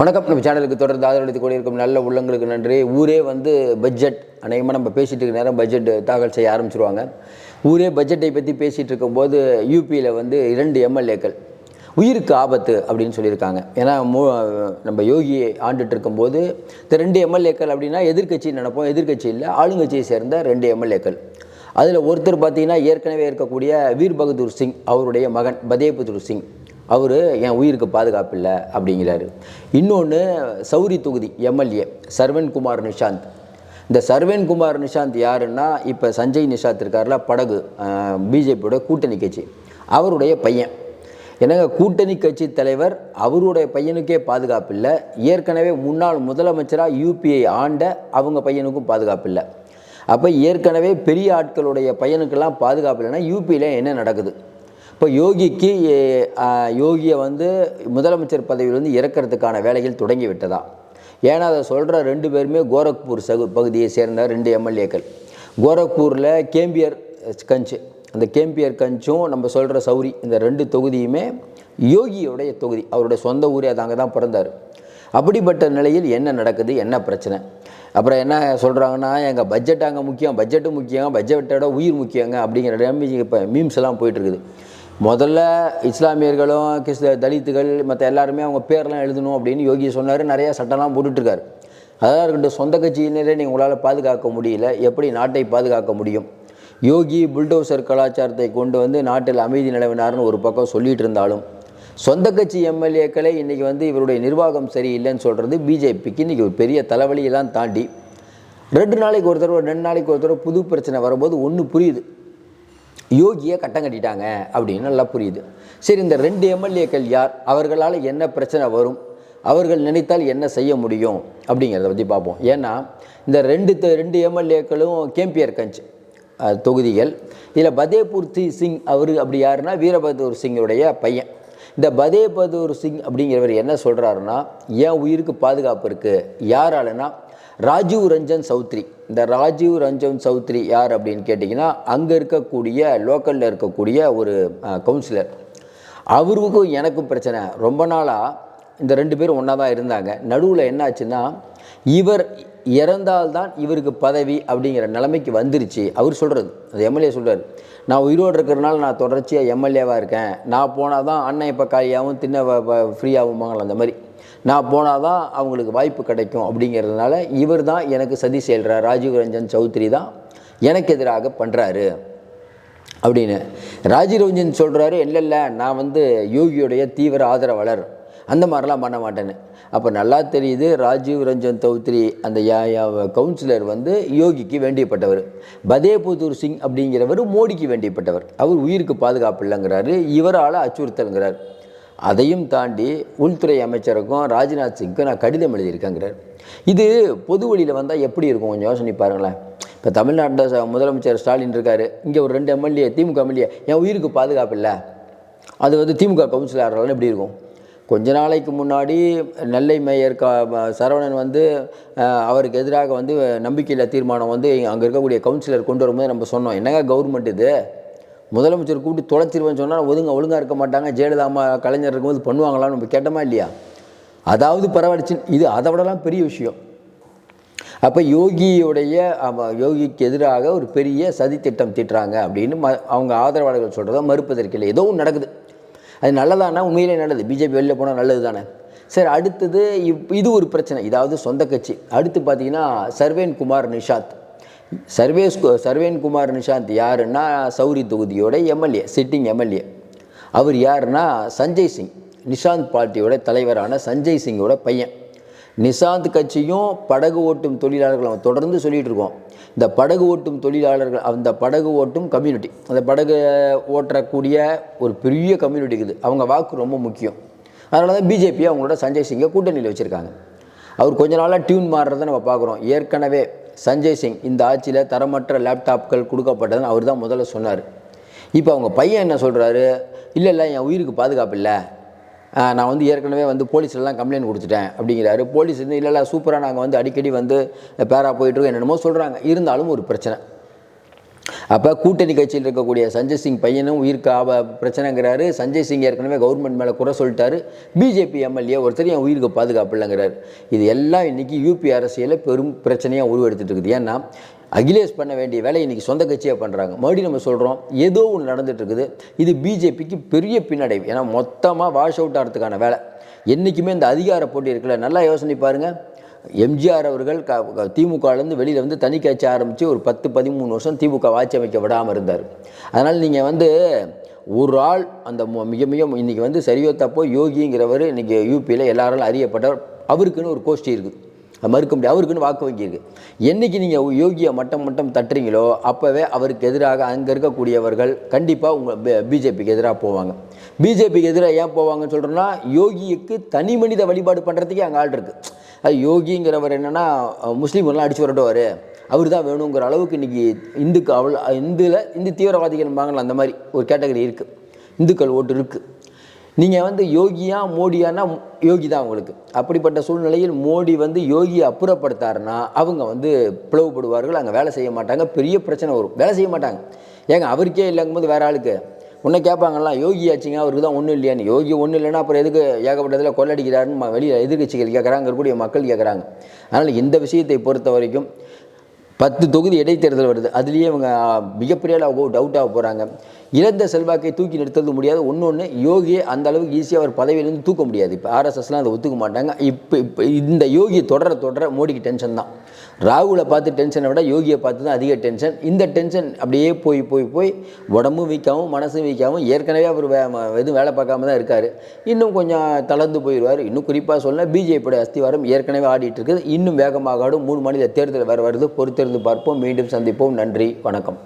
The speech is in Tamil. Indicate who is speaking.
Speaker 1: வணக்கம். நம்ம சேனலுக்கு தொடர்ந்து ஆதரவளித்து கொண்டிருக்கும் நல்ல உள்ளங்களுக்கு நன்றி. ஊரே வந்து பட்ஜெட் அநேகமாக நம்ம பேசிகிட்டு இருக்க நேரம் பட்ஜெட் தாக்கல் செய்ய ஆரம்பிச்சிருவாங்க. ஊரே பட்ஜெட்டை பற்றி பேசிகிட்டு இருக்கும்போது யூபியில் வந்து இரண்டு எம்எல்ஏக்கள் உயிருக்கு ஆபத்து அப்படின்னு சொல்லியிருக்காங்க. ஏன்னா மோ நம்ம யோகி ஆண்டுட்டு இருக்கும்போது இந்த ரெண்டு எம்எல்ஏக்கள் அப்படின்னா எதிர்க்கட்சி நினைப்போம். எதிர்க்கட்சி இல்லை ஆளுங்கட்சியை சேர்ந்த ரெண்டு எம்எல்ஏக்கள் அதில் ஒருத்தர் பார்த்தீங்கன்னா ஏற்கனவே இருக்கக்கூடிய வீர் பகதூர் சிங் அவருடைய மகன் பதேபுதூர் சிங். அவர் என் உயிருக்கு பாதுகாப்பு இல்லை அப்படிங்கிறாரு. இன்னொன்று சௌரி தொகுதி எம்எல்ஏ சர்வன்குமார் நிஷாந்த். இந்த சர்வன்குமார் நிஷாந்த் யாருன்னா இப்போ சஞ்சய் நிஷாந்த் இருக்கார்ல படகு பிஜேபியோட கூட்டணி கட்சி. அவருடைய பையன். என்னங்க கூட்டணி கட்சி தலைவர் அவருடைய பையனுக்கே பாதுகாப்பு இல்லை ஏற்கனவே முன்னாள் முதலமைச்சராக யூபிஐ ஆண்ட அவங்க பையனுக்கும் பாதுகாப்பு இல்லை அப்போ ஏற்கனவே பெரிய ஆட்களுடைய பையனுக்கெல்லாம் பாதுகாப்பு இல்லைன்னா யூபியில் என்ன நடக்குது? இப்போ யோகிக்கு யோகியை வந்து முதலமைச்சர் பதவியிலிருந்து இறக்கிறதுக்கான வேலைகள் தொடங்கி விட்டதா ஏன்னா அதை சொல்கிற ரெண்டு பேருமே கோரக்பூர் சகு பகுதியை சேர்ந்த ரெண்டு எம்எல்ஏக்கள். கோரக்பூரில் கேம்பியர் கஞ்ச் அந்த கேம்பியர் கஞ்சும் நம்ம சொல்கிற சௌரி இந்த ரெண்டு தொகுதியுமே யோகியோடைய தொகுதி. அவருடைய சொந்த ஊரே அது அங்கே தான் பிறந்தார். அப்படிப்பட்ட நிலையில் என்ன நடக்குது? என்ன பிரச்சனை? அப்புறம் என்ன சொல்கிறாங்கன்னா எங்கள் பட்ஜெட் அங்கே முக்கியம் பட்ஜெட்டு முக்கியம் பட்ஜெட்டோட உயிர் முக்கியங்க அப்படிங்கிற இப்போ மீம்ஸ் எல்லாம் போயிட்டு இருக்குது. முதல்ல இஸ்லாமியர்களும் கிறிஸ்த தலித்துகள் மற்ற எல்லாருமே அவங்க பேர்லாம் எழுதணும் அப்படின்னு யோகி சொன்னார். நிறைய சட்டம்லாம் போட்டுட்ருக்காரு. அதாக இருக்கட்டும் சொந்த கட்சியினரே நீங்கள் உங்களால் பாதுகாக்க முடியல. எப்படி நாட்டை பாதுகாக்க முடியும்? யோகி புல்டோசர் கலாச்சாரத்தை கொண்டு வந்து நாட்டில் அமைதி நிலவினார்னு ஒரு பக்கம் சொல்லிட்டு இருந்தாலும் சொந்த கட்சி எம்எல்ஏக்களே இன்றைக்கி வந்து இவருடைய நிர்வாகம் சரியில்லைன்னு சொல்கிறது பிஜேபிக்கு இன்றைக்கி ஒரு பெரிய தலைவலியெல்லாம் தாண்டி ரெண்டு நாளைக்கு ஒரு தடவை ரெண்டு நாளைக்கு ஒரு தடவை புது பிரச்சனை வரும்போது ஒன்று புரியுது. யோகியை கட்டம் கட்டிட்டாங்க அப்படின்னு நல்லா புரியுது. சரி இந்த ரெண்டு எம்எல்ஏக்கள் யார்? அவர்களால் என்ன பிரச்சனை வரும்? அவர்கள் நினைத்தால் என்ன செய்ய முடியும்? அப்படிங்கிறத பற்றி பார்ப்போம். ஏன்னா இந்த ரெண்டு த- ரெண்டு எம்எல்ஏக்களும் கேம்பியர் கஞ்ச் தொகுதிகள். இதில் பதேபூர் சிங் அவர் அப்படி யாருன்னா வீரபகதூர் சிங்குடைய பையன். இந்த பதேபதூர் சிங் அப்படிங்கிறவர் என்ன சொல்கிறாருன்னா என் உயிருக்கு பாதுகாப்பு இருக்குது யாராலனா ராஜீவ் ரஞ்சன் சௌத்ரி. இந்த ராஜீவ் ரஞ்சன் சௌத்ரி யார் அப்படின்னு கேட்டிங்கன்னா அங்கே இருக்கக்கூடிய லோக்கலில் இருக்கக்கூடிய ஒரு கவுன்சிலர் அவருக்கும் எனக்கும் பிரச்சனை. ரொம்ப நாளாக இந்த ரெண்டு பேரும் ஒன்றா தான் இருந்தாங்க. நடுவில் என்னாச்சுன்னா இவர் இறந்தால்தான் இவருக்கு பதவி அப்படிங்கிற நிலைமைக்கு வந்துருச்சு. அவர் சொல்கிறது அது எம்எல்ஏ சொல்கிறார் நான் உயிரோடு இருக்கிறனால நான் தொடர்ச்சியாக எம்எல்ஏவாக இருக்கேன். நான் போனால் தான் அண்ணன் இப்போ காலியாகவும் தின்ன ஃப்ரீயாகுமாங்களா அந்த மாதிரி. நான் போனால் தான் அவங்களுக்கு வாய்ப்பு கிடைக்கும் அப்படிங்கிறதுனால இவர் தான் எனக்கு சதி செய்கிறார். ராஜீவ் ரஞ்சன் சௌத்ரி தான் எனக்கு எதிராக பண்ணுறாரு அப்படின்னு. ராஜீவ் ரஞ்சன் சொல்கிறாரு இல்லை இல்லை நான் வந்து யோகியுடைய தீவிர ஆதரவாளர். அந்த மாதிரிலாம் பண்ண மாட்டேன்னு. அப்போ நல்லா தெரியுது ராஜீவ் ரஞ்சன் சௌத்ரி அந்த யா- யா- கவுன்சிலர் வந்து யோகிக்கு வேண்டியப்பட்டவர். பதேபுதூர் சிங் அப்படிங்கிறவர் மோடிக்கு வேண்டியப்பட்டவர். அவர் உயிருக்கு பாதுகாப்பு இல்லைங்கிறாரு. இவரால் அச்சுறுத்தலுங்கிறார். அதையும் தாண்டி உள்துறை அமைச்சருக்கும் ராஜ்நாத் சிங்க்கும் நான் கடிதம் எழுதியிருக்கேங்கிறார். இது பொது வழியில் வந்தால் எப்படி இருக்கும்? கொஞ்சம் யோசனை பாருங்களேன். இப்போ தமிழ்நாட்டில் முதலமைச்சர் ஸ்டாலின் இருக்கார். இங்கே ஒரு ரெண்டு எம்எல்ஏ திமுக எம்எல்ஏ என் உயிருக்கு பாதுகாப்பு இல்லை. அது வந்து திமுக கவுன்சிலர்லாம் எப்படி இருக்கும்? கொஞ்ச நாளைக்கு முன்னாடி நெல்லை மேயர் க சரவணன் வந்து அவருக்கு எதிராக வந்து நம்பிக்கையில் தீர்மானம் வந்து அங்கே இருக்கக்கூடிய கவுன்சிலர் கொண்டு வரும்போது நம்ம சொன்னோம். என்னங்க கவர்மெண்ட் இது? முதலமைச்சர் கூப்பிட்டு தொலைச்சிருவேன்னு சொன்னால் ஒழுங்கா ஒழுங்காக இருக்க மாட்டாங்க ஜெயலலிதா அம்மா கலைஞர் இருக்கும்போது பண்ணுவாங்களான்னு நம்ம கேட்டோமா இல்லையா? அதாவது பரவாயில்ல இது அதை விடலாம் பெரிய விஷயம். அப்போ யோகியுடைய யோகிக்கு எதிராக ஒரு பெரிய சதி திட்டம் தீட்டுறாங்க அப்படின்னு ம அவங்க ஆதரவாளர்கள் சொல்கிறத மறுப்பதற்கில்லை ஏதோ ஒன்று நடக்குது. அது நல்லதானா? உண்மையிலே நல்லது. பிஜேபி வெளியில் போனால் நல்லது தானே. சரி அடுத்தது இப் இது ஒரு பிரச்சனை. இதாவது சொந்த கட்சி. அடுத்து பார்த்தீங்கன்னா சர்வேன் குமார் நிஷாத். சர்வேஸ் சர்வேன்குமார் நிஷாந்த் யாருன்னா சௌரி தொகுதியோட எம்எல்ஏ சிட்டிங் எம்எல்ஏ. அவர் யாருன்னா சஞ்சய் சிங் நிஷாந்த் பார்ட்டியோட தலைவரான சஞ்சய் சிங்கோட பையன். நிஷாந்த் கட்சியும் படகு ஓட்டும் தொழிலாளர்கள் அவன் தொடர்ந்து சொல்லிகிட்டு இருக்கோம். இந்த படகு ஓட்டும் தொழிலாளர்கள் அந்த படகு ஓட்டும் கம்யூனிட்டி அந்த படகு ஓட்டக்கூடிய ஒரு பெரிய கம்யூனிட்டி இருக்குது. அவங்க வாக்கு ரொம்ப முக்கியம். அதனால தான் பிஜேபி அவங்களோட சஞ்சய் சிங்கை கூட்டணியில் வச்சுருக்காங்க. அவர் கொஞ்ச நாளாக டியூன் மாறுறதை நம்ம பார்க்குறோம். ஏற்கனவே சஞ்சய் சிங் இந்த ஆட்சியில் தரமற்ற லேப்டாப்கள் கொடுக்கப்பட்டதுன்னு அவர் தான் முதல்ல சொன்னார். இப்போ அவங்க பையன் என்ன சொல்கிறாரு இல்லை இல்லை என் உயிருக்கு பாதுகாப்பு இல்லை. நான் வந்து ஏற்கனவே வந்து போலீஸ்லாம் கம்ப்ளைண்ட் கொடுத்துட்டேன் அப்படிங்கிறாரு. போலீஸ் வந்து இல்லை இல்லை சூப்பராக நாங்கள் வந்து அடிக்கடி வந்து பேரா போயிட்டுருக்கோம் என்னென்னமோ சொல்கிறாங்க இருந்தாலும் ஒரு பிரச்சனை. அப்போ கூட்டணி கட்சியில் இருக்கக்கூடிய சஞ்சய் சிங் பையனும் உயிருக்கு ஆப பிரச்சனைங்கிறாரு. சஞ்சய் சிங் ஏற்கனவே கவர்மெண்ட் மேலே குறை சொல்லிட்டாரு. பிஜேபி எம்எல்ஏ ஒருத்தர் என் உயிருக்கு பாதுகாப்பு இல்லைங்கிறாரு இது எல்லாம் இன்னைக்கு யூபி அரசியலில் பெரும் பிரச்சனையாக உருவெடுத்துட்டு இருக்குது. ஏன்னா அகிலேஷ் பண்ண வேண்டிய வேலை இன்றைக்கி சொந்த கட்சியாக பண்ணுறாங்க மறுபடியும் நம்ம சொல்கிறோம் ஏதோ ஒன்று நடந்துட்டு இருக்குது. இது பிஜேபிக்கு பெரிய பின்னடைவு. ஏன்னா மொத்தமாக வாஷ் அவுட் ஆகிறதுக்கான வேலை. என்றைக்குமே இந்த அதிகார போட்டி இருக்குல்ல நல்லா யோசனை பாருங்கள் எம்ஜிஆர் அவர்கள் க திமுகலேருந்து வெளியில் வந்து தனி கட்சி ஆரம்பித்து ஒரு பத்து பதிமூணு வருஷம் திமுக ஆட்சி அமைக்க விடாமல் இருந்தார். அதனால் நீங்கள் வந்து ஒரு ஆள் அந்த மிக மிக இன்றைக்கி வந்து சரியோ தப்போ யோகிங்கிறவர் இன்றைக்கி யூபியில் எல்லாராலும் அறியப்பட்டவர் அவருக்குன்னு ஒரு கோஷ்டி இருக்குது. அது மறுக்க முடியாது. அவருக்குன்னு வாக்கு வங்கி இருக்குது என்றைக்கு நீங்கள் யோகியை மட்டம் மட்டம் தட்டுறீங்களோ அப்போவே அவருக்கு எதிராக அங்கே இருக்கக்கூடியவர்கள் கண்டிப்பாக உங்கள் பிஜேபிக்கு எதிராக போவாங்க. பிஜேபிக்கு எதிராக ஏன் போவாங்கன்னு சொல்கிறோன்னா யோகிக்கு தனி மனித வழிபாடு பண்ணுறதுக்கே அங்கே ஆள் இருக்குது யோகிங்கிறவர் என்னென்னா முஸ்லீம்லாம் அடிச்சு வரட்டுவார். அவர் தான் வேணுங்கிற அளவுக்கு இன்றைக்கி இந்துக்கு அவ்வளோ இந்துல இந்து தீவிரவாதிகள் அந்த மாதிரி ஒரு கேட்டகரி இருக்குது இந்துக்கள் ஓட்டு இருக்குது நீங்கள் வந்து யோகியா மோடியானா யோகி தான் உங்களுக்கு. அப்படிப்பட்ட சூழ்நிலையில் மோடி வந்து யோகியை அப்புறப்படுத்தாருன்னா அவங்க வந்து பிளவுபடுவார்கள் அங்கே வேலை செய்ய மாட்டாங்க பெரிய பிரச்சனை வரும். வேலை செய்ய மாட்டாங்க. ஏங்க அவருக்கே இல்லைங்கும்போது வேறு ஆளுக்கு? உன்னை கேட்பாங்கல்லாம் யோகி ஆச்சுங்க அவருக்கு தான் ஒன்றும் இல்லையான்னு. யோகி ஒன்றும் இல்லைன்னா அப்புறம் எதுக்கு ஏகப்பட்டதில் கொள்ளடிக்கிறாருன்னு வெளியில் எதிர்கட்சிகள் கேட்குறாங்க இருக்கக்கூடிய மக்கள் கேட்குறாங்க. அதனால் இந்த விஷயத்தை பொறுத்த வரைக்கும் பத்து தொகுதி இடைத்தேர்தல் வருது. அதுலேயே இவங்க மிகப்பெரிய அளவு டவுட் ஆக போகிறாங்க இழந்த செல்வாக்கை தூக்கி நிறுத்தது முடியாது. ஒன்று ஒன்று யோகியை அந்த அளவுக்கு ஈஸியாக அவர் பதவியிலேருந்து தூக்க முடியாது. இப்போ ஆர்எஸ்எஸ்லாம் அதை ஒத்துக்க மாட்டாங்க. இப்போ இப்போ இந்த யோகியை தொடர தொடர மோடிக்கு டென்ஷன் தான். ராகுலை பார்த்து டென்ஷனை விட யோகியை பார்த்து தான் அதிக டென்ஷன் இந்த டென்ஷன் அப்படியே போய் போய் போய் உடம்பும் வீக்காகவும் மனசும் வீக்காகவும் ஏற்கனவே அவர் வே எதுவும் வேலை பார்க்காம தான் இருக்கார். இன்னும் கொஞ்சம் தளர்ந்து போயிடுவார். இன்னும் குறிப்பாக சொல்ல பிஜேபியோட அஸ்திவாரம் ஏற்கனவே ஆடிட்டு இருக்குது. இன்னும் வேகமாக ஆடும். மூணு மாநில தேர்தல் வேறு வருது. பொறுத்திருந்து பார்ப்போம். மீண்டும் சந்திப்போம். நன்றி. வணக்கம்.